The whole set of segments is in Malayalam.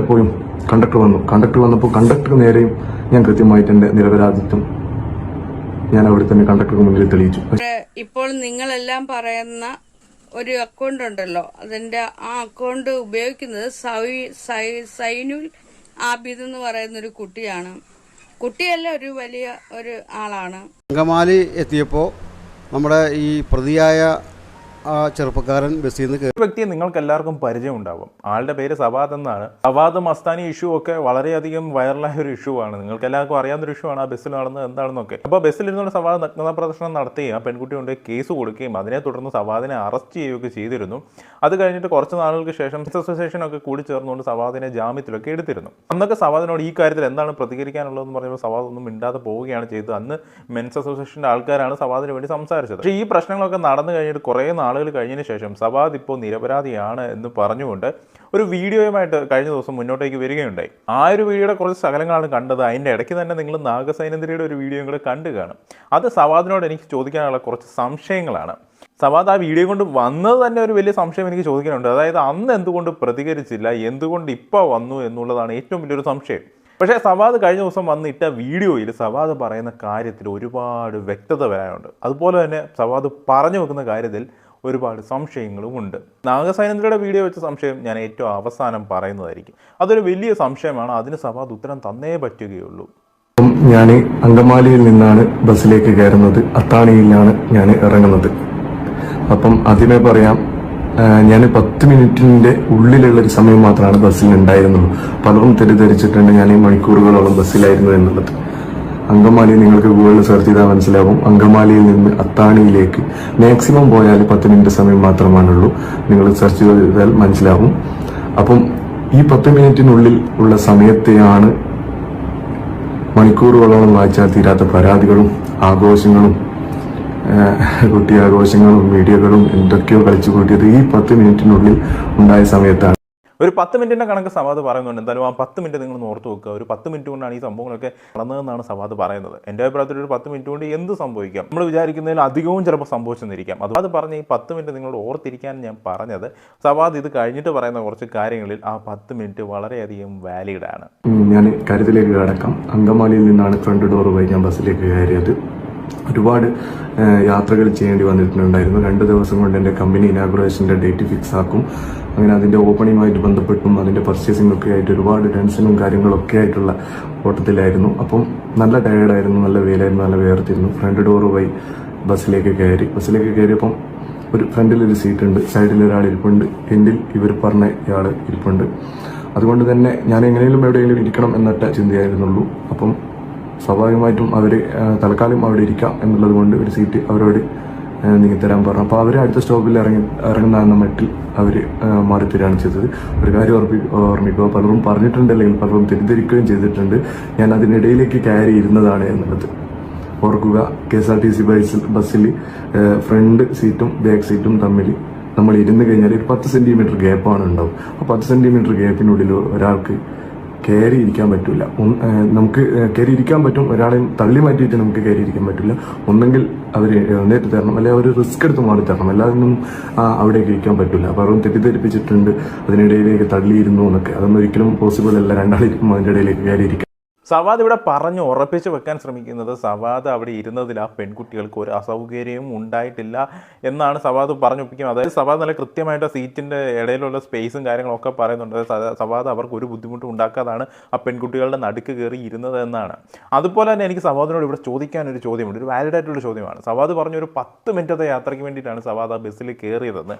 കേട്ടപ്പോഴും കണ്ടക്ടർ വന്നു. കണ്ടക്ടർ വന്നപ്പോൾ കണ്ടക്ടർ നേരെയും ഞാൻ കൃത്യമായിട്ട് എന്റെ നിരപരാധിത്വം ഞാൻ അവിടെ തന്നെ കണ്ടക്ടർക്ക് മുന്നിൽ തെളിയിച്ചു. ഇപ്പോൾ നിങ്ങളെല്ലാം പറയുന്ന ഒരു അക്കൗണ്ട് ഉണ്ടല്ലോ. അതിന്റെ ആ അക്കൗണ്ട് ഉപയോഗിക്കുന്നത് സൈനുൽ ആബിദ് എന്ന് പറയുന്ന ഒരു കുട്ടിയാണ്. കുട്ടിയല്ല ഒരു വലിയ ഒരു ആളാണ്. അങ്കമാലി എത്തിയപ്പോൾ നമ്മുടെ ഈ പ്രതിയായ ആ ചെറുപ്പക്കാരൻ ബസ്സിൽ നിന്ന് കയറി വ്യക്തിയെ നിങ്ങൾക്ക് എല്ലാവർക്കും പരിചയം ഉണ്ടാവും ആളുടെ പേര് സവാദ് എന്നാണ്. സവാദ് മസ്താനി ഇഷ്യൂ ഒക്കെ വളരെയധികം വൈറലായ ഒരു ഇഷ്യൂ ആണ്. നിങ്ങൾക്ക് എല്ലാവർക്കും അറിയാവുന്ന ഒരു ഇഷ്യൂ ആണ് ആ ബസ്സിൽ നടന്നത് എന്താണെന്നൊക്കെ. അപ്പോൾ ബസ്സിൽ ഇരുന്നുകൊണ്ട് സവാദ് നഗ്നത പ്രദർശനം നടത്തുകയും ആ പെൺകുട്ടി കൊണ്ട് കേസ് കൊടുക്കുകയും അതിനെ തുടർന്ന് സവാദിനെ അറസ്റ്റ് ചെയ്യുകയൊക്കെ ചെയ്തിരുന്നു. അത് കഴിഞ്ഞിട്ട് കുറച്ച് നാളുകൾക്ക് ശേഷം അസോസിയേഷൻ ഒക്കെ കൂടി ചേർന്നുകൊണ്ട് സവാദിനെ ജാമ്യത്തിലൊക്കെ എടുത്തിരുന്നു. അന്നൊക്കെ സവാദിനോട് ഈ കാര്യത്തിൽ എന്താണ് പ്രതികരിക്കാനുള്ളതെന്ന് പറയുമ്പോൾ സവാദ് ഒന്നും മിണ്ടാതെ പോവുകയാണ് ചെയ്തത്. അന്ന് മെൻസ് അസോസിയേഷന്റെ ആൾക്കാരാണ് സവാദിന് വേണ്ടി സംസാരിച്ചത്. പക്ഷേ ഈ പ്രശ്നങ്ങളൊക്കെ നടന്നു കഴിഞ്ഞിട്ട് കുറേ നാളുകൾ കഴിഞ്ഞതിന് ശേഷം സവാദ് ഇപ്പോൾ നിരപരാധിയാണ് എന്ന് പറഞ്ഞുകൊണ്ട് ഒരു വീഡിയോയുമായിട്ട് കഴിഞ്ഞ ദിവസം മുന്നോട്ടേക്ക് വരികയുണ്ടായി. ആ ഒരു വീഡിയോയുടെ കുറച്ച് സകലങ്ങളാണ് കണ്ടത്. അതിന്റെ ഇടയ്ക്ക് തന്നെ നിങ്ങൾ നാഗസൈനന്ദ്രിയുടെ ഒരു വീഡിയോ കൂടെ കണ്ടു കാണും. അത് സവാദിനോട് എനിക്ക് ചോദിക്കാനുള്ള കുറച്ച് സംശയങ്ങളാണ്. സവാദ് ആ വീഡിയോ കൊണ്ട് വന്നത് തന്നെ ഒരു വലിയ സംശയം എനിക്ക് ചോദിക്കാനുണ്ട്. അതായത് അന്ന് എന്തുകൊണ്ട് പ്രതികരിച്ചില്ല? എന്തുകൊണ്ട് ഇപ്പോൾ വന്നു എന്നുള്ളതാണ് ഏറ്റവും വലിയൊരു സംശയം. പക്ഷേ സവാദ് കഴിഞ്ഞ ദിവസം വന്നിട്ട വീഡിയോയിൽ സവാദ് പറയുന്ന കാര്യത്തിൽ ഒരുപാട് വ്യക്തത വരാനുണ്ട്. അതുപോലെ തന്നെ സവാദ് പറഞ്ഞു വെക്കുന്ന കാര്യത്തിൽ ഒരുപാട് സംശയങ്ങളും ഉണ്ട്. നാഗസൈനന്ദ്രയുടെ വീഡിയോ വെച്ച സംശയം ഞാൻ ഏറ്റവും അവസാനം പറയുന്നതായിരിക്കും. അതൊരു വലിയ സംശയമാണ്. അതിന് സവാദ് ഉത്തരം തന്നേ പറ്റുകയുള്ളൂ. ഞാൻ അങ്കമാലിയിൽ നിന്നാണ് ബസ്സിലേക്ക് കയറുന്നത്. അത്താണിയിലാണ് ഞാൻ ഇറങ്ങുന്നത്. അപ്പം ആദ്യമേ പറയാം ഞാൻ പത്ത് മിനിറ്റിന്റെ ഉള്ളിലുള്ള ഒരു സമയം മാത്രമാണ് ബസ്സിൽ ഉണ്ടായിരുന്നുള്ളൂ പലരും തെറ്റിദ്ധരിച്ചിട്ടുണ്ട് ഞാൻ ഈ മണിക്കൂറുകളോളം ബസ്സിലായിരുന്നു എന്നുള്ളത്. അങ്കമാലി നിങ്ങൾക്ക് ഗൂഗിളിൽ സെർച്ച് ചെയ്താൽ മനസ്സിലാവും. അങ്കമാലിയിൽ നിന്ന് അത്താണിയിലേക്ക് മാക്സിമം പോയാൽ പത്ത് മിനിറ്റ് സമയം മാത്രമാണുള്ളൂ. നിങ്ങൾ സെർച്ച് ചെയ്താൽ മനസ്സിലാവും. അപ്പം ഈ പത്ത് മിനിറ്റിനുള്ളിൽ ഉള്ള സമയത്തെയാണ് മണിക്കൂറുകളോളം വായിച്ചാൽ തീരാത്ത പരാതികളും ആഘോഷങ്ങളും കുട്ടി ആഘോഷങ്ങളും വീഡിയോകളും എന്തൊക്കെയോ കളിച്ചു കൂട്ടിയത് ഈ പത്ത് മിനിറ്റിനുള്ളിൽ ഉണ്ടായ സമയത്താണ്. ഒരു പത്ത് മിനിറ്റിന്റെ കണക്ക് സവാദ് പറയുന്നുണ്ട്. എന്തായാലും ആ പത്ത് മിനിറ്റ് നിങ്ങൾ ഓർത്ത് വെക്കുക. ഒരു പത്ത് മിനിറ്റ് കൊണ്ടാണ് ഈ സംഭവങ്ങളൊക്കെ നടന്നതെന്നാണ് സവാദ് പറയുന്നത്. എന്റെ അഭിപ്രായത്തിൽ ഒരു പത്ത് മിനിറ്റ് കൊണ്ട് എന്ത് സംഭവിക്കാം? നമ്മൾ വിചാരിക്കുന്നതിൽ അധികവും ചിലപ്പോൾ സംഭവിച്ചെന്നിരിക്കാം. അത് പറഞ്ഞ് ഈ പത്ത് മിനിറ്റ് നിങ്ങളോട് ഓർത്തിരിക്കാൻ ഞാൻ പറഞ്ഞത് സവാദ് ഇത് കഴിഞ്ഞിട്ട് പറയുന്ന കുറച്ച് കാര്യങ്ങളിൽ ആ പത്ത് മിനിറ്റ് വളരെയധികം വാലിഡാണ് ഞാൻ കാര്യത്തിലേക്ക് കടക്കാം. അങ്കമാലിയിൽ നിന്നാണ് ഫ്രണ്ട് ഡോർ വഴി ഞാൻ ബസ്സിലേക്ക് കയറിയത്. ഒരുപാട് യാത്രകൾ ചെയ്യേണ്ടി വന്നിട്ടുണ്ടായിരുന്നു. രണ്ട് ദിവസം കൊണ്ട് എന്റെ കമ്പനി ഇനാഗുറേഷന്റെ ഡേറ്റ് ഫിക്സ് ആക്കും. അങ്ങനെ അതിന്റെ ഓപ്പണിങ്ങുമായിട്ട് ബന്ധപ്പെട്ടും അതിന്റെ പർച്ചേസിംഗ് ഒക്കെ ആയിട്ട് ഒരുപാട് ടെൻഷനും കാര്യങ്ങളൊക്കെ ആയിട്ടുള്ള ഓട്ടത്തിലായിരുന്നു. അപ്പം നല്ല ടയേർഡായിരുന്നു നല്ല വെയിലായിരുന്നു നല്ല വേർത്തിരുന്നു. ഫ്രണ്ട് ഡോർ പോയി ബസ്സിലേക്ക് കയറി. ബസ്സിലേക്ക് കയറിയപ്പം ഒരു ഫ്രണ്ടിൽ ഒരു സീറ്റ് ഉണ്ട് സൈഡിൽ ഒരാൾ ഇരിപ്പുണ്ട് എൻഡിൽ ഇവർ പറഞ്ഞ ഇയാൾ ഇരിപ്പുണ്ട്. അതുകൊണ്ട് തന്നെ ഞാൻ എങ്ങനെയും എവിടെയെങ്കിലും ഇരിക്കണം എന്നൊറ്റ ചിന്തയായിരുന്നുള്ളൂ. അപ്പം സ്വാഭാവികമായിട്ടും അവർ തൽക്കാലം അവിടെ ഇരിക്കാം എന്നുള്ളത് കൊണ്ട് ഒരു സീറ്റ് അവരോട് നീങ്ങിത്തരാൻ പറഞ്ഞു. അപ്പോൾ അവർ അടുത്ത സ്റ്റോപ്പിൽ ഇറങ്ങി ഇറങ്ങുന്ന മെറ്റിൽ അവർ മാറിത്തരാണ് ചെയ്തത്. ഒരു കാര്യം ഓർമ്മി ഓർമ്മിക്കുക പലരും പറഞ്ഞിട്ടുണ്ട് അല്ലെങ്കിൽ പലരും തെറ്റിദ്ധരിക്കുകയും ചെയ്തിട്ടുണ്ട്. ഞാൻ അതിനിടയിലേക്ക് കയറി ഇരുന്നതാണ് എന്നുള്ളത്. ഓർക്കുക K S R T C ബസ്സിൽ ബസ്സിൽ ഫ്രണ്ട് സീറ്റും ബാക്ക് സീറ്റും തമ്മിൽ നമ്മൾ ഇരുന്ന് കഴിഞ്ഞാൽ ഒരു പത്ത് സെന്റിമീറ്റർ ഗ്യാപ്പാണ് ഉണ്ടാവും ആ പത്ത് സെന്റിമീറ്റർ ഗ്യാപ്പിനുള്ളിൽ ഒരാൾക്ക് കയറി ഇരിക്കാൻ പറ്റില്ല നമുക്ക് കയറി ഇരിക്കാൻ പറ്റും. ഒരാളെയും തള്ളി മാറ്റിയിട്ട് നമുക്ക് കയറി ഇരിക്കാൻ പറ്റില്ല ഒന്നെങ്കിൽ അവർ എഴുന്നേറ്റ് തരണം. അല്ലെങ്കിൽ അവർ റിസ്ക് എടുത്ത് മാറി തരണം. അല്ലാതെ ഒന്നും അവിടേക്ക് ഇരിക്കാൻ പറ്റില്ല അപ്പോൾ അവരും തെറ്റിദ്ധരിപ്പിച്ചിട്ടുണ്ട്. അതിനിടയിലേക്ക് തള്ളിയിരുന്നു എന്നൊക്കെ. അതൊന്നും ഒരിക്കലും പോസിബിൾ അല്ല. രണ്ടാളിരിക്കും അതിന്റെ ഇടയിലേക്ക് കയറി ഇരിക്കാൻ സവാദ് ഇവിടെ പറഞ്ഞു ഉറപ്പിച്ച് വെക്കാൻ ശ്രമിക്കുന്നത് സവാദ് അവിടെ ഇരുന്നതിൽ ആ പെൺകുട്ടികൾക്ക് ഒരു അസൗകര്യവും ഉണ്ടായിട്ടില്ല എന്നാണ് സവാദ് പറഞ്ഞൊപ്പിക്കുന്നത്. അതായത് സവാദ് നല്ല കൃത്യമായിട്ട് സീറ്റിന്റെ ഇടയിലുള്ള സ്പേസും കാര്യങ്ങളൊക്കെ പറയുന്നുണ്ട്. സവാദ് അവർക്ക് ഒരു ബുദ്ധിമുട്ടും ഉണ്ടാക്കാതാണ് ആ പെൺകുട്ടികളുടെ നടുക്ക് കയറി ഇരുന്നത് എന്നാണ്. അതുപോലെ തന്നെ എനിക്ക് സവാദിനോട് ഇവിടെ ചോദിക്കാൻ ഒരു ചോദ്യമുണ്ട്. ഒരു വാലിഡ് ആയിട്ടുള്ള ചോദ്യമാണ്. സവാദ് പറഞ്ഞ ഒരു പത്ത് മിനിറ്റത്തെ യാത്രയ്ക്ക് വേണ്ടിയിട്ടാണ് സവാദ് ആ ബസ്സിൽ കയറിയതെന്ന്.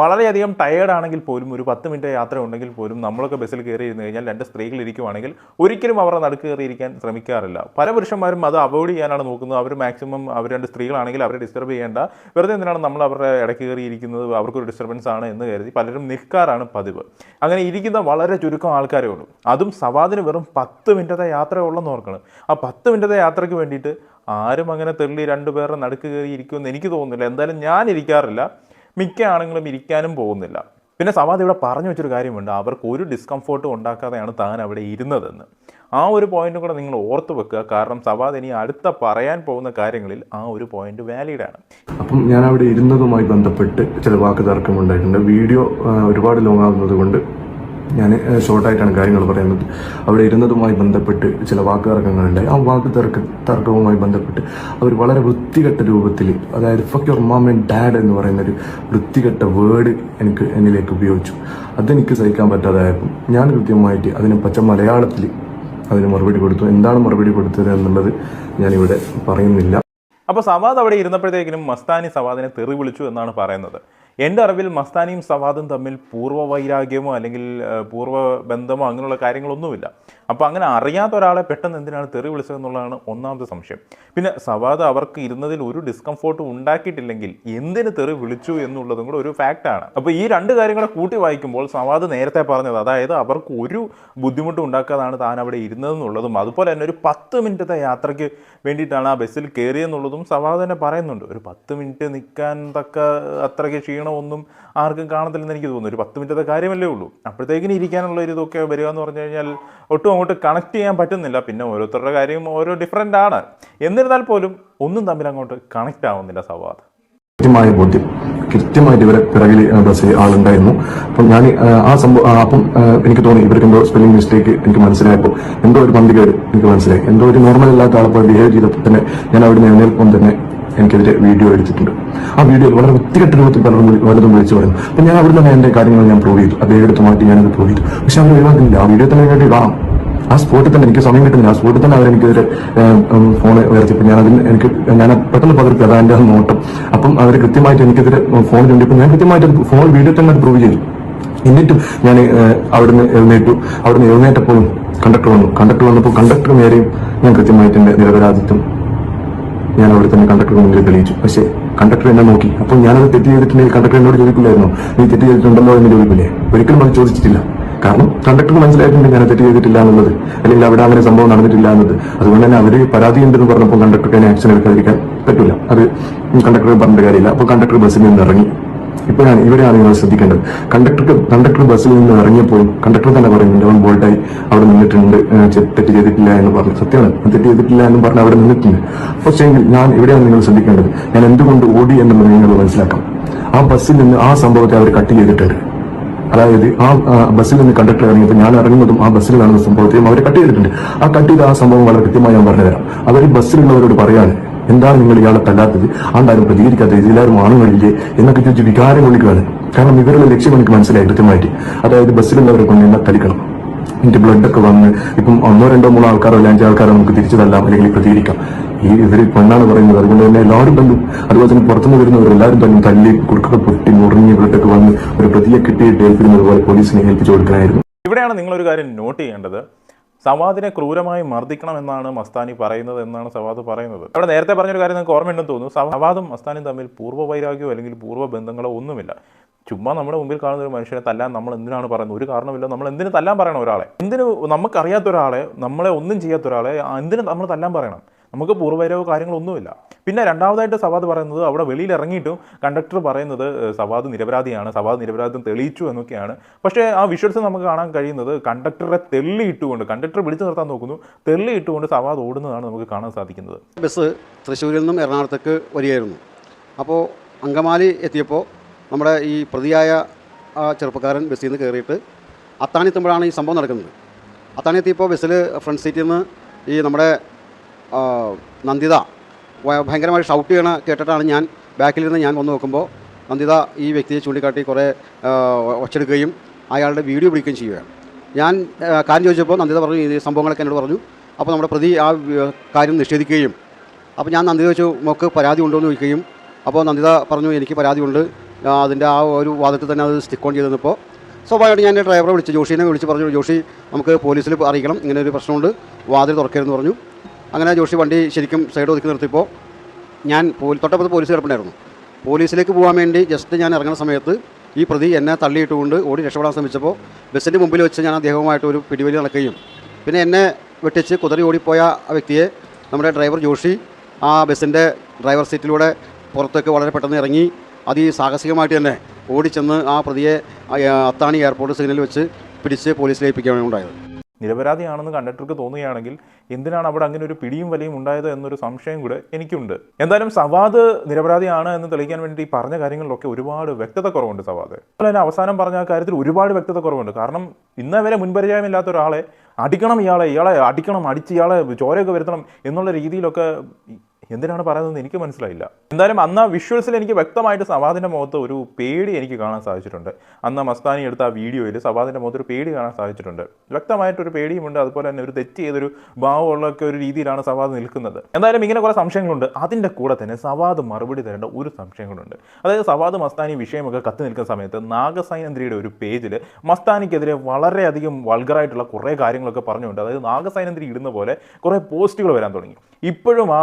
വളരെയധികം ടയേർഡ് ആണെങ്കിൽ പോലും ഒരു പത്ത് മിനിറ്റ് യാത്ര ഉണ്ടെങ്കിൽ പോലും നമ്മളൊക്കെ ബസ്സിൽ കയറി ഇരുന്ന് കഴിഞ്ഞാൽ രണ്ട് സ്ത്രീകൾ ഇരിക്കുവാണെങ്കിൽ ഒരിക്കലും അവരുടെ നടുക്ക് കയറിയിരിക്കാൻ ശ്രമിക്കാറില്ല. പല പുരുഷന്മാരും അത് അവോയ്ഡ് ചെയ്യാനാണ് നോക്കുന്നത്. അവർ മാക്സിമം അവർ രണ്ട് സ്ത്രീകളാണെങ്കിൽ അവരെ ഡിസ്റ്റർബ് ചെയ്യേണ്ട. വെറുതെ എന്തിനാണ് നമ്മൾ അവരുടെ ഇടയ്ക്ക് കയറിയിരിക്കുന്നത്? അവർക്കൊരു ഡിസ്റ്റർബൻസ് ആണ് എന്ന് കരുതി പലരും നിൽക്കാറാണ് പതിവ്. അങ്ങനെ ഇരിക്കുന്ന വളരെ ചുരുക്കം ആൾക്കാരേ ഉള്ളൂ. അതും സവാദിന് വെറും പത്ത് മിനിറ്റത്തെ യാത്ര ഉള്ളെന്ന് ഓർക്കണം. ആ പത്ത് മിനിറ്റത്തെ യാത്രയ്ക്ക് വേണ്ടിയിട്ട് ആരും അങ്ങനെ തെള്ളി രണ്ടുപേരുടെ നടുക്ക് കയറി ഇരിക്കുമെന്ന് എനിക്ക് തോന്നുന്നില്ല. എന്തായാലും ഞാൻ ഇരിക്കാറില്ല. മിക്ക ആണുങ്ങളും ഇരിക്കാനും പോകുന്നില്ല. പിന്നെ സവാദ് ഇവിടെ പറഞ്ഞു വെച്ചൊരു കാര്യമുണ്ട്. അവർക്ക് ഒരു ഡിസ്കംഫോർട്ടും ഉണ്ടാക്കാതെയാണ് താൻ അവിടെ ഇരുന്നതെന്ന്. ആ ഒരു പോയിന്റും കൂടെ നിങ്ങൾ ഓർത്ത് വെക്കുക. കാരണം സവാദ് ഇനി അടുത്ത പറയാൻ പോകുന്ന കാര്യങ്ങളിൽ ആ ഒരു പോയിന്റ് വാലിഡാണ് അപ്പം ഞാൻ അവിടെ ഇരുന്നതുമായി ബന്ധപ്പെട്ട് ചില വാക്ക് തർക്കമുണ്ടായിട്ടുണ്ട്. വീഡിയോ ഒരുപാട് ലോങ് ആകുന്നത് കൊണ്ട് ഞാൻ ഷോർട്ടായിട്ടാണ് കാര്യങ്ങൾ പറയുന്നത്. അവിടെ ഇരുന്നതുമായി ബന്ധപ്പെട്ട് ചില വാക്കുതർക്കങ്ങളുണ്ടായി ആ വാക്ക് തർക്ക തർക്കവുമായി ബന്ധപ്പെട്ട് അവർ വളരെ വൃത്തികെട്ട രൂപത്തിൽ അതായത് fuck your mom and dad എന്ന് പറയുന്ന ഒരു വൃത്തികെട്ട വേർഡ് എനിക്ക് എന്നിലേക്ക് ഉപയോഗിച്ചു. അതെനിക്ക് സഹിക്കാൻ പറ്റാതായപ്പോൾ ഞാൻ കൃത്യമായിട്ട് അതിനെ പച്ച മലയാളത്തിൽ അതിന് മറുപടി കൊടുത്തു. എന്താണ് മറുപടി കൊടുത്തത് എന്നുള്ളത് ഞാനിവിടെ പറയുന്നില്ല. അപ്പോൾ സവാദ് അവിടെ ഇരുന്നപ്പോഴത്തേക്കിനും മസ്താനി സവാദിനെ തെറി വിളിച്ചു എന്നാണ് പറയുന്നത്. എന്റെ അറിവിൽ മസ്താനിയും സവാദും തമ്മിൽ പൂർവ വൈരാഗ്യമോ അല്ലെങ്കിൽ പൂർവ ബന്ധമോ അങ്ങനെയുള്ള കാര്യങ്ങളൊന്നുമില്ല. അപ്പോൾ അങ്ങനെ അറിയാത്ത ഒരാളെ പെട്ടെന്ന് എന്തിനാണ് തെറി വിളിച്ചതെന്നുള്ളതാണ് ഒന്നാമത്തെ സംശയം. പിന്നെ സവാദ് അവർക്ക് ഇരുന്നതിൽ ഒരു ഡിസ്കംഫോർട്ടും ഉണ്ടാക്കിയിട്ടില്ലെങ്കിൽ എന്തിന് തെറി വിളിച്ചു എന്നുള്ളതും കൂടെ ഒരു ഫാക്റ്റാണ് അപ്പോൾ ഈ രണ്ട് കാര്യങ്ങളെ കൂട്ടി വായിക്കുമ്പോൾ സവാദ് നേരത്തെ പറഞ്ഞത് അതായത് അവർക്ക് ഒരു ബുദ്ധിമുട്ടും ഉണ്ടാക്കാതാണ് താൻ അവിടെ ഇരുന്നതെന്നുള്ളതും അതുപോലെ തന്നെ ഒരു പത്ത് മിനിറ്റത്തെ യാത്രയ്ക്ക് വേണ്ടിയിട്ടാണ് ആ ബസ്സിൽ കയറിയെന്നുള്ളതും സവാദ് തന്നെ പറയുന്നുണ്ട്. ഒരു പത്ത് മിനിറ്റ് നിൽക്കാൻ തക്ക അത്രയ്ക്ക് ക്ഷീണമൊന്നും ആർക്കും കാണത്തില്ലെന്ന് എനിക്ക് തോന്നുന്നു. ഒരു പത്ത് മിനിറ്റത്തെ കാര്യമല്ലേ ഉള്ളൂ. അപ്പോഴത്തേക്കിന് ഇരിക്കാനുള്ള ഒരു ഇതൊക്കെ വരിക എന്ന് പറഞ്ഞു കഴിഞ്ഞാൽ ഒട്ടും അങ്ങോട്ട് കണക്ട് ചെയ്യാൻ പറ്റുന്നില്ല. പിന്നെ ഓരോരുത്തരുടെ കാര്യം ഓരോ ഡിഫറെന്റ് ആണ്. എന്നിരുന്നാൽ പോലും ഒന്നും തമ്മിൽ അങ്ങോട്ട് കണക്റ്റ് ആവുന്നില്ല സവാദ് കൃത്യമായ ബോധ്യം കൃത്യമായിട്ട് ഇവരെ പിറകിൽ ആളുണ്ടായിരുന്നു. അപ്പം ഞാൻ ആ സംഭവം അപ്പം എനിക്ക് തോന്നി ഇവർക്ക് എന്തോ സ്പെല്ലിംഗ് മിസ്റ്റേക്ക് എനിക്ക് മനസ്സിലായപ്പോൾ എന്തോ ഒരു പന്തികേട് എനിക്ക് മനസ്സിലായി. എന്തോ ഒരു നോർമൽ അല്ലാത്ത ആളെ പോലെ ബിഹേവ് ചെയ്തപ്പോൾ തന്നെ ഞാൻ അവിടുന്ന് എഴുന്നേൽപ്പം തന്നെ എനിക്കെതിരെ വീഡിയോ എടുത്തിട്ടുണ്ട്. ആ വീഡിയോ വളരെ വൃത്തികെട്ട രൂപത്തിൽ പലരും പലതും വിളിച്ചു പറയുന്നു. അപ്പൊ ഞാൻ അവിടെ തന്നെ എന്റെ കാര്യങ്ങൾ ഞാൻ പ്രൂവ് ചെയ്തു. അദ്ദേഹം എടുത്ത് മാറ്റി ഞാനത് പ്രൂവ് ചെയ്തു. പക്ഷെ അവർ ഒഴിവാക്കുന്നില്ല. ആ വീഡിയോ തന്നെ വേണ്ടി ആ സ്പോട്ടിൽ തന്നെ എനിക്ക് സമയം കിട്ടുന്നില്ല. ആ സ്പോട്ടിൽ തന്നെ ഒരു ഫോൺ ഉയർത്തിപ്പോൾ ഞാൻ എനിക്ക് ഞാൻ പെട്ടെന്ന് പകർത്തി അതാ എന്റെ നോട്ടം. അപ്പം അവർ കൃത്യമായിട്ട് എനിക്കെതിരെ ഫോൺ ചൂണ്ടിപ്പോൾ ഞാൻ കൃത്യമായിട്ട് ഫോൺ വീഡിയോ തന്നെ പ്രൂവ് ചെയ്തു. എന്നിട്ടും ഞാൻ അവിടുന്ന് എഴുന്നേറ്റു. അവിടുന്ന് എഴുന്നേറ്റപ്പോഴും കണ്ടക്ടർ വന്നു. കണ്ടക്ടർ വന്നപ്പോൾ കണ്ടക്ടർ നേരെയും ഞാൻ കൃത്യമായിട്ട് എന്റെ നിരപരാധിത്വം ഞാൻ അവിടെ തന്നെ കണ്ടക്ടർ മുന്നിൽ തെളിയിച്ചു. പക്ഷേ കണ്ടക്ടർ എന്നെ നോക്കി. അപ്പോൾ ഞാനത് തെറ്റ് ചെയ്തിട്ടുണ്ടെങ്കിൽ കണ്ടക്ടർ എന്നോട് ചോദിക്കില്ലായിരുന്നു? നീ തെറ്റ് ചെയ്തിട്ടുണ്ടല്ലോ എന്ന് ചോദിക്കില്ലേ? ഒരിക്കലും അത് ചോദിച്ചിട്ടില്ല. കാരണം കണ്ടക്ടർ മനസ്സിലായിട്ടുണ്ട് ഞാൻ തെറ്റ് ചെയ്തിട്ടില്ല എന്നുള്ളത്. അല്ലെങ്കിൽ അവിടെ അങ്ങനെ സംഭവം നടന്നിട്ടില്ല എന്നത് അതുകൊണ്ട് തന്നെ അവർ പരാതി ഉണ്ടെന്ന് പറഞ്ഞപ്പോൾ കണ്ടക്ടർക്ക് അതിനെ ആക്ഷൻ എടുക്കാതിരിക്കാൻ പറ്റില്ല. അത് കണ്ടക്ടർ പറഞ്ഞ കാര്യമില്ല. അപ്പോൾ കണ്ടക്ടർ ബസ്സിൽ നിന്ന് ഇറങ്ങി. ഇപ്പോഴാണ് ഇവരെയാണ് നിങ്ങൾ ശ്രദ്ധിക്കേണ്ടത്. കണ്ടക്ടർക്ക് കണ്ടക്ടർ ബസ്സിൽ നിന്ന് ഇറങ്ങിയപ്പോൾ കണ്ടക്ടർ തന്നെ പറയുന്നുണ്ട് അവൻ ബോൾട്ടായി അവിടെ നിന്നിട്ടുണ്ട്. തെറ്റ് ചെയ്തിട്ടില്ല എന്ന് പറഞ്ഞു. സത്യമാണ്. തെറ്റ് ചെയ്തിട്ടില്ല എന്ന് പറഞ്ഞ് അവിടെ നിന്നിട്ടുണ്ട്. പക്ഷേ ഞാൻ ഇവിടെയാണ് നിങ്ങൾ ശ്രദ്ധിക്കേണ്ടത്. ഞാൻ എന്തുകൊണ്ട് ഓടി എന്നുള്ളത് നിങ്ങൾ മനസ്സിലാക്കാം ആ ബസ്സിൽ നിന്ന് ആ സംഭവത്തെ അവർ കട്ട് ചെയ്തിട്ടുണ്ട്. അതായത് ആ ബസ്സിൽ നിന്ന് കണ്ടക്ടർ ഇറങ്ങിയപ്പോൾ ഞാൻ ഇറങ്ങുന്നതും ആ ബസ്സിൽ സംഭവത്തെയും അവർ കട്ട് ചെയ്തിട്ടുണ്ട്. ആ കട്ട് ചെയ്ത ആ സംഭവം വളരെ കൃത്യമായി ഞാൻ പറഞ്ഞുതരാം. അവർ ബസ്സിലുള്ളവരോട് പറയാൻ എന്താണ് നിങ്ങൾ ഇയാളെ തല്ലാത്തത്? ആണ്ടാരും പ്രതികരിക്കാത്തത് ഇതിലാരും ആണുങ്ങളില്ലേ എന്നൊക്കെ ചോദിച്ച് വികാരം കൊള്ളിക്കുകയാണ് കാരണം ഇവരുടെ ലക്ഷ്യം എനിക്ക് മനസ്സിലായി കൃത്യമായിട്ട്. അതായത് ബസ്സിലുള്ളവരെ കൊണ്ട് എന്നെ തലിക്കണം ബ്ലഡ് ഒക്കെ വന്ന് ഇപ്പം ഒന്നോ രണ്ടോ മൂന്നോ ആൾക്കാരോ അല്ലെങ്കിൽ അഞ്ചാൾക്കാരോ നമുക്ക് തിരിച്ചു തല്ലാം അല്ലെങ്കിൽ പ്രതികരിക്കാം. ഈ ഇവർ പെണ്ണാണ് പറയുന്നത്. അതുകൊണ്ട് തന്നെ എല്ലാവരും തല്ലും. അതുപോലെ തന്നെ പുറത്തുനിന്ന് വരുന്നവർ എല്ലാവരും തന്നെ തല്ലി കുറുക്കൊക്കെ പൊട്ടി മുറിഞ്ഞ് ബ്ലഡൊക്കെ വന്ന് ഒരു പ്രതിയെ കിട്ടിയിട്ട് ഏൽപ്പിക്കുന്നത് പോലെ പോലീസിനെ ഏൽപ്പിച്ചു കൊടുക്കണമായിരുന്നു. ഇവിടെയാണ് നിങ്ങളൊരു കാര്യം നോട്ട് ചെയ്യേണ്ടത്. സവാദിനെ ക്രൂരമായി മർദ്ദിക്കണം എന്നാണ് മസ്താനി പറയുന്നത് എന്നാണ് സവാദ് പറയുന്നത്. അവിടെ നേരത്തെ പറഞ്ഞൊരു കാര്യം നിങ്ങൾക്ക് ഓർമ്മയുണ്ടെന്ന് തോന്നുന്നു. സവാദും മസ്താനും തമ്മിൽ പൂർവ വൈരാഗ്യമോ അല്ലെങ്കിൽ പൂർവ ബന്ധങ്ങളോ ഒന്നുമില്ല. ചുമ്മാ നമ്മുടെ മുമ്പിൽ കാണുന്ന ഒരു മനുഷ്യനെ തല്ലാൻ നമ്മൾ എന്തിനാണ് പറയുന്നത്? ഒരു കാരണമില്ല നമ്മൾ എന്തിനു തല്ലാൻ പറയണം ഒരാളെ? എന്തിനു നമുക്കറിയാത്ത ഒരാളെ നമ്മളെ ഒന്നും ചെയ്യാത്ത ഒരാളെ എന്തിനു നമ്മൾ തല്ലാൻ പറയണം? നമുക്ക് പൂർവവരവോ കാര്യങ്ങളൊന്നുമില്ല. പിന്നെ രണ്ടാമതായിട്ട് സവാദ് പറയുന്നത് അവിടെ വെളിയിൽ ഇറങ്ങിയിട്ടും കണ്ടക്ടർ പറയുന്നത് സവാദ് നിരപരാധിയാണ് സവാദ് നിരപരാധിത്വം തെളിയിച്ചു എന്നൊക്കെയാണ്. പക്ഷേ ആ വിഷ്വൽസ് നമുക്ക് കാണാൻ കഴിയുന്നത് കണ്ടക്ടറെ തെള്ളിയിട്ടുകൊണ്ട് കണ്ടക്ടർ പിടിച്ചു നിർത്താൻ നോക്കുന്നു തെള്ളിയിട്ടുകൊണ്ട് സവാദ് ഓടുന്നതാണ് നമുക്ക് കാണാൻ സാധിക്കുന്നത്. ബസ് തൃശ്ശൂരിൽ നിന്നും എറണാകുളത്തേക്ക് വരികയായിരുന്നു. അപ്പോൾ അങ്കമാലി എത്തിയപ്പോൾ നമ്മുടെ ഈ പ്രതിയായ ആ ചെറുപ്പക്കാരൻ ബസ്സിൽ നിന്ന് കയറിയിട്ട് അത്താണി എത്തുമ്പോഴാണ് ഈ സംഭവം നടക്കുന്നത്. അത്താണി എത്തിയപ്പോൾ ബസ്സിൽ ഫ്രണ്ട് സീറ്റിൽ നിന്ന് ഈ നമ്മുടെ നന്ദിത ഭയങ്കരമായി ഷൗട്ട് ചെയ്യണ കേട്ടിട്ടാണ് ഞാൻ ബാക്കിലിരുന്ന് ഞാൻ വന്ന് നോക്കുമ്പോൾ നന്ദിത ഈ വ്യക്തിയെ ചൂണ്ടിക്കാട്ടി കുറേ ഒച്ചെടുക്കുകയും അയാളുടെ വീഡിയോ പിടിക്കുകയും ചെയ്യുകയാണ്. ഞാൻ കാര്യം ചോദിച്ചപ്പോൾ നന്ദിത പറഞ്ഞു ഈ സംഭവങ്ങളൊക്കെ എന്നോട് പറഞ്ഞു. അപ്പോൾ നമ്മുടെ പ്രതി ആ കാര്യം നിഷേധിക്കുകയും. അപ്പോൾ ഞാൻ നന്ദിത ചോദിച്ചു മോക്ക് പരാതി ഉണ്ടോ? എന്ന് ചോദിക്കുകയും. അപ്പോൾ നന്ദിത പറഞ്ഞു എനിക്ക് പരാതിയുണ്ട് അതിന്റെ ആ ഒരു വാദത്തിൽ തന്നെ അത് സ്റ്റിക്ക് ഓൺ ചെയ്ത് നിന്നപ്പോൾ സ്വാഭാവികമായിട്ട് ഞാൻ ഡ്രൈവറെ വിളിച്ചു ജോഷിനെ വിളിച്ച് പറഞ്ഞു ജോഷി നമുക്ക് പോലീസിൽ അറിയിക്കണം. ഇങ്ങനെ ഒരു പ്രശ്നമുണ്ട്. വാതിൽ തുറക്കരുതെന്ന് പറഞ്ഞു. അങ്ങനെ ജോഷി വണ്ടി ശരിക്കും സൈഡ് ഒതുക്കി നിർത്തിയപ്പോൾ ഞാൻ പോലീസ് തൊട്ടപ്പുറത്ത് പോലീസ് കിടപ്പുണ്ടായിരുന്നു. പോലീസിലേക്ക് പോകാൻ വേണ്ടി ജസ്റ്റ് ഞാൻ ഇറങ്ങുന്ന സമയത്ത് ഈ പ്രതി എന്നെ തള്ളിയിട്ടുകൊണ്ട് ഓടി രക്ഷപ്പെടാൻ ശ്രമിച്ചപ്പോൾ ബസ്സിന്റെ മുമ്പിൽ വെച്ച് ഞാൻ അദ്ദേഹവുമായിട്ട് ഒരു പിടിവലി നടക്കുകയും പിന്നെ എന്നെ വെട്ടിച്ച് കുതിരി ഓടിപ്പോയ ആ വ്യക്തിയെ നമ്മുടെ ഡ്രൈവർ ജോഷി ആ ബസ്സിന്റെ ഡ്രൈവർ സീറ്റിലൂടെ പുറത്തേക്ക് വളരെ പെട്ടെന്ന് ഇറങ്ങി അതിസാഹസികമായിട്ട് തന്നെ ഓടിച്ചെന്ന് ആ പ്രതിയെ അത്താണി എയർപോർട്ട് സിഗ്നലിൽ വെച്ച് പിടിച്ച് പോലീസിലേൽപ്പിക്കുകയാണ് ഉണ്ടായത്. നിരപരാധിയാണെന്ന് കണ്ടക്ടർക്ക് തോന്നുകയാണെങ്കിൽ എന്തിനാണ് അവിടെ അങ്ങനെ ഒരു പിടിയും വലിയും ഉണ്ടായത് എന്നൊരു സംശയം കൂടെ എനിക്കുണ്ട്. എന്തായാലും സവാദ് നിരപരാധിയാണ് എന്ന് തെളിയിക്കാൻ വേണ്ടി പറഞ്ഞ കാര്യങ്ങളിലൊക്കെ ഒരുപാട് വ്യക്തത കുറവുണ്ട് സവാദ്. അതുപോലെ തന്നെ അവസാനം പറഞ്ഞ കാര്യത്തിൽ ഒരുപാട് വ്യക്തത കുറവുണ്ട്. കാരണം ഇന്നേ വരെ മുൻപരിചയമില്ലാത്ത ഒരാളെ അടിക്കണം ഇയാളെ ഇയാളെ അടിക്കണം അടിച്ച് ഇയാളെ ചോരയൊക്കെ വരുത്തണം എന്നുള്ള രീതിയിലൊക്കെ എന്തിനാണ് പറയുന്നതെന്ന് എനിക്ക് മനസ്സിലായില്ല. എന്തായാലും അന്ന് ആ വിഷ്വൽസിൽ എനിക്ക് വ്യക്തമായിട്ട് സവാദിന്റെ മുഖത്ത് ഒരു പേടി എനിക്ക് കാണാൻ സാധിച്ചിട്ടുണ്ട്. അന്ന് മസ്താനി എടുത്ത ആ വീഡിയോയിൽ സവാദിന്റെ മുഖത്ത് ഒരു പേടി കാണാൻ സാധിച്ചിട്ടുണ്ട്. വ്യക്തമായിട്ടൊരു പേടിയുമുണ്ട്. അതുപോലെ തന്നെ ഒരു തെറ്റ് ചെയ്തൊരു ഭാവമുള്ളൊക്കെ ഒരു രീതിയിലാണ് സവാദ് നിൽക്കുന്നത്. എന്തായാലും ഇങ്ങനെ കുറേ സംശയങ്ങളുണ്ട്. അതിന്റെ കൂടെ തന്നെ സവാദ് മറുപടി തരേണ്ട ഒരു സംശയങ്ങളുണ്ട്. അതായത് സവാദ് മസ്താനി വിഷയമൊക്കെ കത്തി നിൽക്കുന്ന സമയത്ത് നാഗസൈനന്ദ്രിയുടെ ഒരു പേജിൽ മസ്താനിക്കെതിരെ വളരെയധികം വൾഗറായിട്ടുള്ള കുറേ കാര്യങ്ങളൊക്കെ പറഞ്ഞുകൊണ്ട് അതായത് നാഗസൈനന്ദ്രി ഇടുന്ന പോലെ കുറേ പോസ്റ്റുകൾ വരാൻ തുടങ്ങി. ഇപ്പോഴും ആ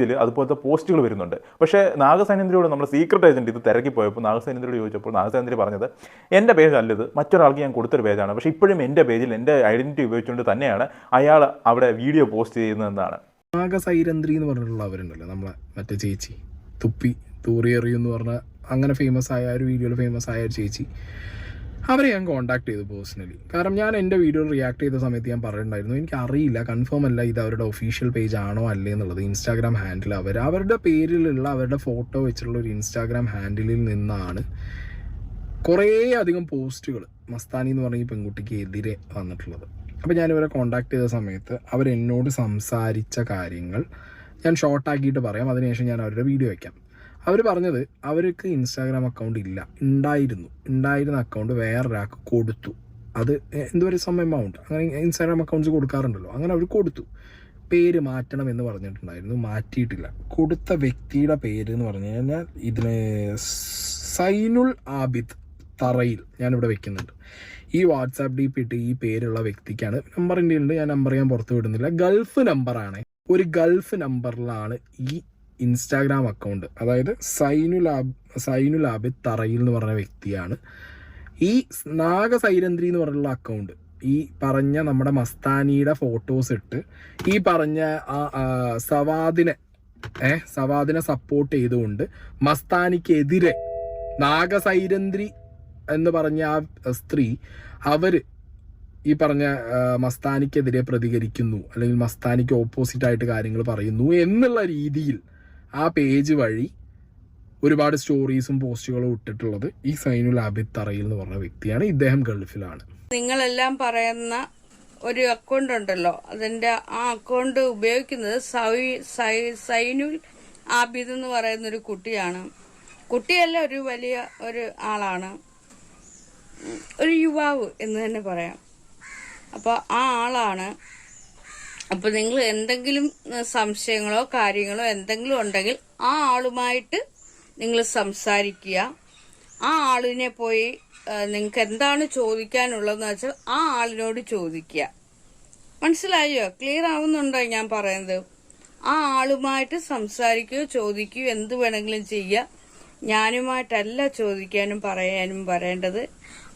പേജിൽ അതുപോലത്തെ പോസ്റ്റുകൾ വരുന്നുണ്ട്. പക്ഷേ നാഗസേനേന്ദ്രയോട് നമ്മൾ സീക്രട്ട് ഏജന്റ് ഇത് തിരക്കി പോയപ്പോൾ നാഗസേനേന്ദ്രയോട് ചോദിച്ചപ്പോൾ നാഗസൈനന്ദ്രി പറഞ്ഞത് എന്റെ പേജ് അല്ലത് മറ്റൊരാൾക്ക് ഞാൻ കൊടുത്തൊരു പേജാണ്. പക്ഷേ ഇപ്പോഴും എന്റെ പേജിൽ എന്റെ ഐഡന്റിറ്റി ഉപയോഗിച്ചുകൊണ്ട് തന്നെയാണ് അയാൾ അവിടെ വീഡിയോ പോസ്റ്റ് ചെയ്യുന്നതെന്നാണ്. നാഗസൈരന്ത്രി എന്ന് പറഞ്ഞിട്ടുള്ള അവരുണ്ടല്ലോ നമ്മളെ മറ്റേ ചേച്ചി. തുപ്പി തൂറിയെറിയെന്ന് പറഞ്ഞ അങ്ങനെ ഫേമസ് ആയ ഒരു വീഡിയോയിൽ ഫേമസ് ആയ ഒരു ചേച്ചി. അവരെ ഞാൻ കോൺടാക്ട് ചെയ്തു പേഴ്സണലി കാരണം ഞാൻ എന്റെ വീഡിയോ റിയാക്ട് ചെയ്ത സമയത്ത് ഞാൻ പറഞ്ഞിട്ടുണ്ടായിരുന്നു എനിക്ക് അറിയില്ല കൺഫേം അല്ല ഇത് അവരുടെ ഒഫീഷ്യൽ പേജ് ആണോ അല്ലേ എന്നുള്ളത്. ഇൻസ്റ്റാഗ്രാം ഹാൻഡിൽ അവർ അവരുടെ പേരിലുള്ള അവരുടെ ഫോട്ടോ വെച്ചിട്ടുള്ള ഒരു ഇൻസ്റ്റാഗ്രാം ഹാൻഡിലിൽ നിന്നാണ് കുറേ അധികം പോസ്റ്റുകൾ മസ്താനി എന്ന് പറഞ്ഞ ഈ പെൺകുട്ടിക്ക് എതിരെ വന്നിട്ടുള്ളത്. അപ്പോൾ ഞാനിവരെ കോൺടാക്ട് ചെയ്ത സമയത്ത് അവരെന്നോട് സംസാരിച്ച കാര്യങ്ങൾ ഞാൻ ഷോർട്ടാക്കിയിട്ട് പറയാം. അതിനുശേഷം ഞാൻ അവരുടെ വീഡിയോ വയ്ക്കാം അവർ പറഞ്ഞത് അവർക്ക് ഇൻസ്റ്റാഗ്രാം അക്കൗണ്ട് ഇല്ല. ഉണ്ടായിരുന്നു ഉണ്ടായിരുന്ന അക്കൗണ്ട് വേറൊരാൾക്ക് കൊടുത്തു. അത് എന്തൊരു സം എമൗണ്ട് അങ്ങനെ ഇൻസ്റ്റാഗ്രാം അക്കൗണ്ട്സ് കൊടുക്കാറുണ്ടല്ലോ. അങ്ങനെ അവർ കൊടുത്തു. പേര് മാറ്റണം എന്ന് പറഞ്ഞിട്ടുണ്ടായിരുന്നു. മാറ്റിയിട്ടില്ല. കൊടുത്ത വ്യക്തിയുടെ പേര് എന്ന് പറഞ്ഞു കഴിഞ്ഞാൽ ഇതിന് സൈനുൽ ആബിദ് തറയിൽ ഞാനിവിടെ വെക്കുന്നുണ്ട്. ഈ വാട്സാപ്പ് ഡി പി ഇട്ട് ഈ പേരുള്ള വ്യക്തിക്കാണ്. നമ്പർ എന്റെ ഉണ്ട് ഞാൻ നമ്പർ ഞാൻ പുറത്ത് വിടുന്നില്ല. ഗൾഫ് നമ്പറാണ്. ഒരു ഗൾഫ് നമ്പറിലാണ് ഈ ഇൻസ്റ്റാഗ്രാം അക്കൗണ്ട് അതായത് സൈനുൽ സൈനുൽ ആബിദ് തറയിൽ എന്ന് പറഞ്ഞ വ്യക്തിയാണ്. ഈ നാഗസൈരന്ത്രി എന്ന് പറഞ്ഞുള്ള അക്കൗണ്ട് ഈ പറഞ്ഞ നമ്മുടെ മസ്താനിയുടെ ഫോട്ടോസ് ഇട്ട് ഈ പറഞ്ഞ സവാദിനെ ഏ സവാദിനെ സപ്പോർട്ട് ചെയ്തുകൊണ്ട് മസ്താനിക്കെതിരെ നാഗസൈരന്ത്രി എന്ന് പറഞ്ഞ ആ സ്ത്രീ അവർ ഈ പറഞ്ഞ മസ്താനിക്കെതിരെ പ്രതികരിക്കുന്നു അല്ലെങ്കിൽ മസ്താനിക്ക് ഓപ്പോസിറ്റ് ആയിട്ട് കാര്യങ്ങൾ പറയുന്നു എന്നുള്ള രീതിയിൽ ആ പേജ് വഴി ഒരുപാട് സ്റ്റോറീസും പോസ്റ്റുകളും ഇട്ടിട്ടുള്ളത് ഈ സൈനുൽ ആബിദ് തറയിൽ എന്ന് പറഞ്ഞ വ്യക്തിയാണ്. ഇദ്ദേഹം ഗൾഫിലാണ്. നിങ്ങളെല്ലാം പറയുന്ന ഒരു അക്കൗണ്ട് ഉണ്ടല്ലോ. അതിന്റെ ആ അക്കൗണ്ട് ഉപയോഗിക്കുന്നത് സൈനുൽ ആബിദ് എന്ന് പറയുന്ന ഒരു കുട്ടിയാണ്. കുട്ടിയല്ല ഒരു വലിയ ഒരു ആളാണ്. ഒരു യുവാവ് എന്ന് തന്നെ പറയാം. അപ്പോൾ ആ ആളാണ് അപ്പോൾ നിങ്ങൾ എന്തെങ്കിലും സംശയങ്ങളോ കാര്യങ്ങളോ എന്തെങ്കിലും ഉണ്ടെങ്കിൽ ആ ആളുമായിട്ട് നിങ്ങൾ സംസാരിക്കുക. ആ ആളിനെ പോയി നിങ്ങൾക്ക് എന്താണ് ചോദിക്കാനുള്ളതെന്ന് വെച്ചാൽ ആ ആളിനോട് ചോദിക്കുക. മനസ്സിലായോ? ക്ലിയർ ആവുന്നുണ്ടോ ഞാൻ പറയുന്നത്? ആ ആളുമായിട്ട് സംസാരിക്കുകയോ ചോദിക്കുകയോ എന്ത് വേണമെങ്കിലും ചെയ്യുക. ഞാനുമായിട്ടല്ല ചോദിക്കാനും പറയാനും പറയേണ്ടത്.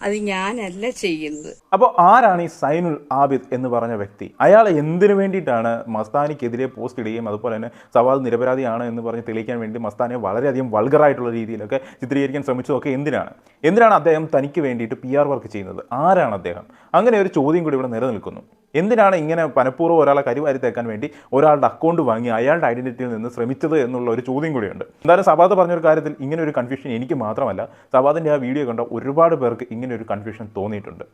അത് ഞാനല്ല ചെയ്യുന്നത്. അപ്പോൾ ആരാണ് ഈ സൈനുൽ ആബിദ് എന്ന് പറഞ്ഞ വ്യക്തി? അയാൾ എന്തിനു വേണ്ടിയിട്ടാണ് മസ്താനിക്കെതിരെ പോസ്റ്റ് ഇടുകയും അതുപോലെ തന്നെ സവാദ് നിരപരാധിയാണ് എന്ന് പറഞ്ഞ് തെളിയിക്കാൻ വേണ്ടി മസ്താനെ വളരെയധികം വൾഗറായിട്ടുള്ള രീതിയിലൊക്കെ ചിത്രീകരിക്കാൻ ശ്രമിച്ചതൊക്കെ എന്തിനാണ്? എന്തിനാണ് അദ്ദേഹം തനിക്ക് വേണ്ടിയിട്ട് പി ആർ വർക്ക് ചെയ്യുന്നത്? ആരാണ് അദ്ദേഹം? അങ്ങനെ ഒരു ചോദ്യം കൂടി ഇവിടെ നിലനിൽക്കുന്നു. എന്തിനാണ് ഇങ്ങനെ മനഃപൂർവം ഒരാളെ കരിവാരി തേക്കാൻ വേണ്ടി ഒരാളുടെ അക്കൗണ്ട് വാങ്ങി അയാളുടെ ഐഡന്റിറ്റിയിൽ നിന്ന് ശ്രമിച്ചത് എന്നുള്ള ഒരു ചോദ്യം കൂടിയുണ്ട്. എന്തായാലും സവാദ് പറഞ്ഞൊരു കാര്യത്തിൽ ഇങ്ങനെ ഒരു കൺഫ്യൂഷൻ എനിക്ക് മാത്രമല്ല. സവാദിന്റെ ആ വീഡിയോ കണ്ട ഒരുപാട് പേർക്ക് ഇങ്ങനെ ഒരു കൺഫ്യൂഷൻ തോന്നിയിട്ടുണ്ട്.